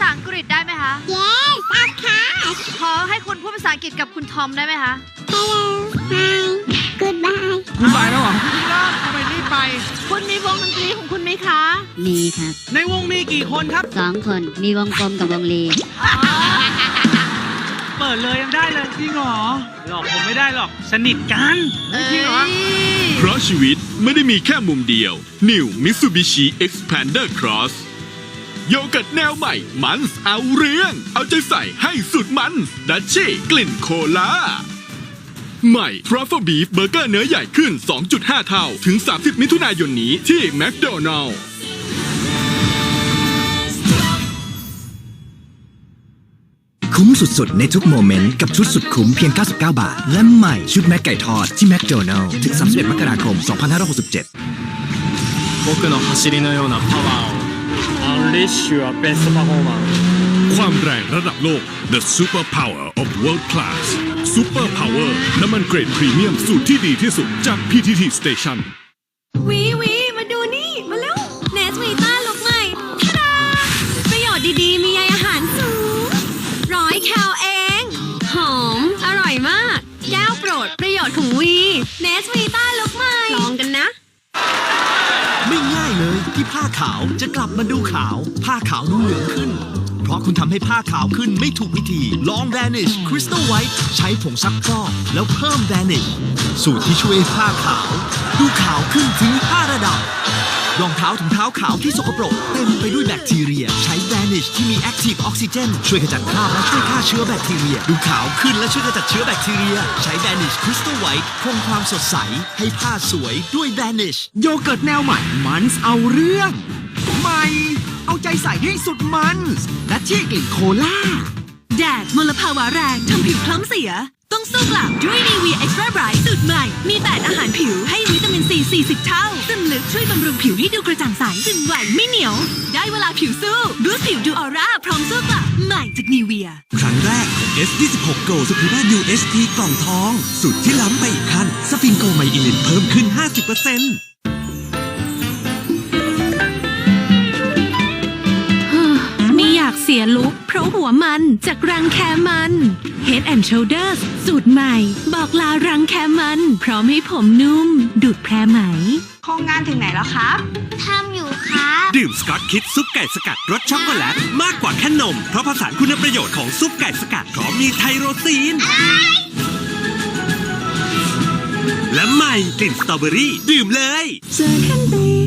ษาอังกฤษได้ไหมคะ Yes of course ขอให้คุณพูดภาษาอังกฤษกับคุณทอมได้ไหมคะ Hello Hi Goodbye คุณบายแล้วเหรอเริ่มทำไมรีบไป คุณมีวงดนตรีของคุณไหมคะ มีครับในวงมีกี่คนครับ สองคนมีวงกลมกับวงลีเปิดเลยยังได้เลยจริงเหรอ หลอกผมไม่ได้หรอก สนิทกันเอ้ยจริงเหรอ เพราะชีวิตไม่ได้มีแค่มุมเดียว New Mitsubishi Expander Cross โยเกิร์ตแนวใหม่ มันส์เอาเรื่อง เอาใจใส่ให้สุดมันดัชชี่กลิ่นโคลา ใหม่ Truffle Beef Burger เนื้อใหญ่ขึ้น 2.5 เท่า ถึง 30 มิถุนายนนี้ที่ McDonald's คุ้มสุดๆ ในทุกโมเมนต์กับชุดสุดคุ้มเพียง 99 บาท และใหม่ชุดแม็กไก่ทอดที่แมคโดนัลล์ถึง 31 มกราคม 2567僕の走りのようなパワーを Unleash your best performance ความแรงระดับโลก The Super Power of World Class Super Power น้ำมันเกรดพรีเมียมสูตรที่ดีที่สุดจาก PTT Station วีวีมาดูนี่ มาแล้วเนสวีต้าลุกใหม่ทาดาประโยชน์ดีๆ มีใยอาหารสูงร้อยแคลเอง หอม อร่อยมาก แก้วโปรดประโยชน์ของวีเนสวีต้า ผ้าขาวจะกลับมาดูขาว ผ้าขาวดูเหลืองขึ้น เพราะคุณทำให้ผ้าขาวขึ้นไม่ถูกวิธีลอง Vanish Crystal White ใช้ผงซักฟอกแล้วเพิ่ม Vanish สูตรที่ช่วยให้ผ้าขาว ดูขาวขึ้นถึง 5 ระดับ รองเท้าถุงเท้าขาวที่สกปรกเต็มไปด้วยแบคทีเรีย ใช้ Vanish ที่มี Active Oxygen ช่วยขจัดคราบและช่วยฆ่าเชื้อแบคทีเรีย ดูขาวขึ้นและช่วยขจัดเชื้อแบคทีเรีย ใช้ Vanish Crystal White คงความสดใส ให้ผ้าสวยด้วย Vanish โยเกิร์ตแนวใหม่มันส์เอาเรื่องใหม่เอาใจใส่ให้สุดมันส์และชี่กลิ่นโคล่าแดดมลภาวะแรงทำผิวคล้ำเสีย ต้องสู้กลับด้วยนีวีเอ็กซ์ตร้าไบรท์สูตรใหม่ มี8อาหารผิวให้วิตามินซี 40 เท่าซึ่งลึกช่วยบำรุงผิวให้ดูกระจ่างใสซึมไหวไม่เหนียว ได้เวลาผิวสู้บูสต์ผิวดูออร่าพร้อมสู้กลับใหม่จากนีเวีย ครั้งแรกของ S26 Go Suprema UST กล่องทอง สุดที่ล้ำไปอีกขั้นสฟิงโกไมอิลินเพิ่มขึ้น 50%ไม่อยากเสียลุก เพราะหัวมันจากรังแคมัน Head and Shoulders สูตรใหม่ บอกลารังแคมัน พร้อมให้ผมนุ่ม ดูดแพรไหม โครงงานถึงไหนแล้วครับ ทำอยู่ครับ ดื่มสกอตคิดซุปไก่สกัดรสช็อกโกแลตมากกว่าแค่นม เพราะผสานคุณประโยชน์ของซุปไก่สกัดพร้อมมีไทโรซีน และใหม่กลิ่นสตรอเบอรี่ดื่มเลย เจอแคนดี้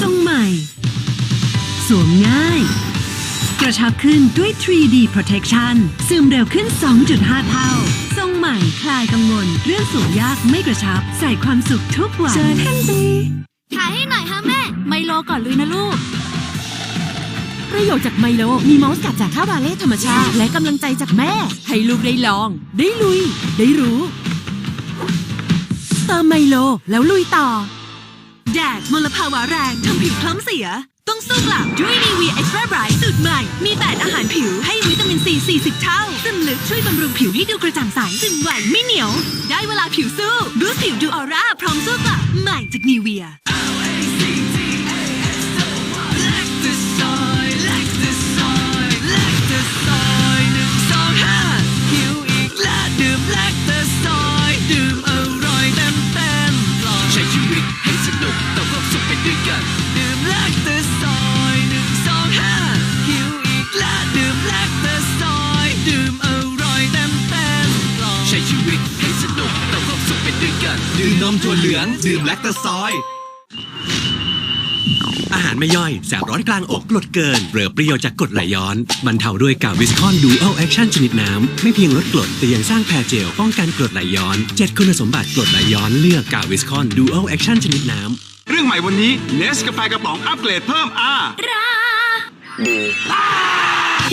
ทรงใหม่ สวมง่าย กระชับขึ้นด้วย 3D Protection ซึมเร็วขึ้น 2.5 เท่า ทรงใหม่คลายกังวล เรื่องสวมยากไม่กระชับ ใส่ความสุขทุกวันเจอแคนดี้ถ่ายให้หน่อยฮะแม่ ไมโลก่อนเลยนะลูก ประโยชน์จากไมโล มีมอสกัดจากข้าวบาเล่ธรรมชาติ และกำลังใจจากแม่ ให้ลูกได้ลอง ได้ลุย ได้รู้ เติมไมโลแล้วลุยต่อ แดดมลภาวะแรงทำผิวคล้ำเสีย ต้องสู้กลับด้วยนีวีเอ็กซ์ตร้าไบรท์สูตรใหม่ มี8อาหารผิวให้วิตามินซี 40 เท่า ซึมลึกช่วยบำรุงผิวให้ดูกระจ่างใสซึมไหวไม่เหนียว ได้เวลาผิวสู้บูสต์ผิวดูออร่าพร้อมสู้กลับใหม่จากนีเวีย ด้วยกันดื่มนมถั่วเหลือง ดื่มแลคเตอซอย อาหารไม่ย่อย แสบร้อนกลางอกกรดเกินเรือประโยชน์จากกรดไหลย้อนบรรเทาด้วยกาวิสคอนดูอัลแอคชั่นชนิดน้ำ ไม่เพียงลดกรด แต่ยังสร้างแพรเจลป้องกันกรดไหลย้อน 7 คุณสมบัติกรดไหลย้อนเลือกกาวิสคอนดูอัลแอคชั่นชนิดน้ำ เรื่องใหม่วันนี้เนสกาแฟกระป๋องอัปเกรดเพิ่ม R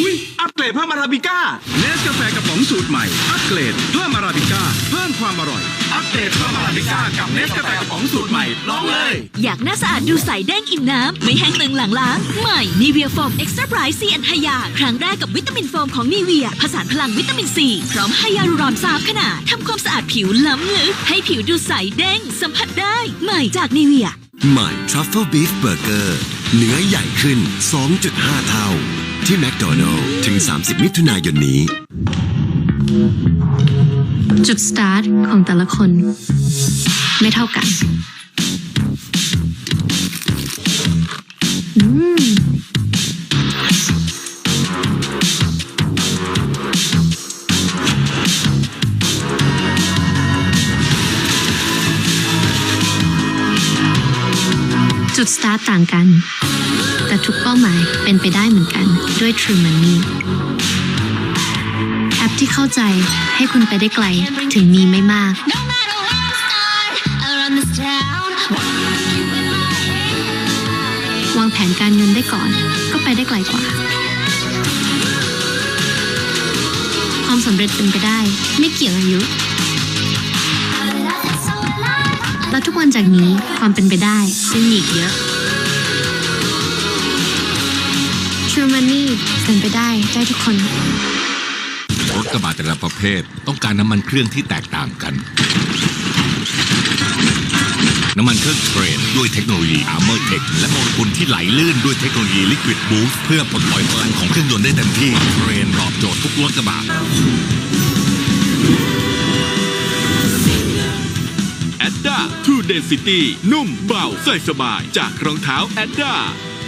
อุ้ย อัปเกรดเพิ่มอาราบิก้าเนสกาแฟกระป๋องสูตรใหม่ อัปเกรดเพิ่มอาราบิก้าเพิ่มความอร่อย อัปเกรดเพิ่มอาราบิก้ากับเนสกาแฟกระป๋องสูตรใหม่ลองเลย อยากหน้าสะอาดดูใสแดงอิ่มน้ำ ไม่แห้งตึงหลังล้าง ใหม่นีเวียโฟมเอ็กซ์ตร้าไบรท์ซีแอนไฮยา ครั้งแรกกับวิตามินโฟมของนีเวีย ผสานพลังวิตามินซีพร้อมไฮยาลูรอนสามขนาดทำความสะอาดผิวล้ำลึกให้ผิวดูใสเด้งสัมผัสได้ ใหม่จากนีเวียใหม่ Truffle Beef Burger เนื้อใหญ่ขึ้น 2.5 เท่า ที่แมคโดนัลล์ถึง 30 มิถุนายนนี้ จุดสตาร์ทของแต่ละคน ไม่เท่ากัน อืม จุดสตาร์ทต่างกัน ทุกเป้าหมายเป็นไปได้เหมือนกันด้วย True Money แอปที่เข้าใจให้คุณไปได้ไกลถึงมีไม่มาก No matter where I start around this town วางแผนการเงินได้ก่อน ก็ไปได้ไกลกว่า ความสำเร็จเป็นไปได้ไม่เกี่ยงอายุและทุกวันจากนี้ความเป็นไปได้ซึ่งมีอีกเยอะ เป็นไปได้ได้ทุกคน รถกระบะแต่ละประเภท ต้องการน้ำมันเครื่องที่แตกต่างกัน น้ำมันเครื่องเทรนด้วยเทคโนโลยี Armor Tech และโมเลกุลที่ไหลลื่นด้วยเทคโนโลยี Liquid Boost เพื่อปลดปล่อยพลังของเครื่องยนต์ได้เต็มที่เทรนตอบโจทย์ทุกรถกระบะแอดด้า True Density นุ่มเบาใส่สบายจากรองเท้าแอดด้า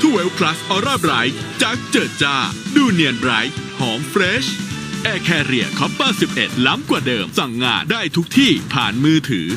ทูเวลพลัสออร่าไบรท์จากเจิดจ้า ดูเนียนไบรท์หอมเฟรชแอร์แคเรียคอปเปอร์11 ล้ำกว่าเดิม สั่งงานได้ทุกที่ผ่านมือถือ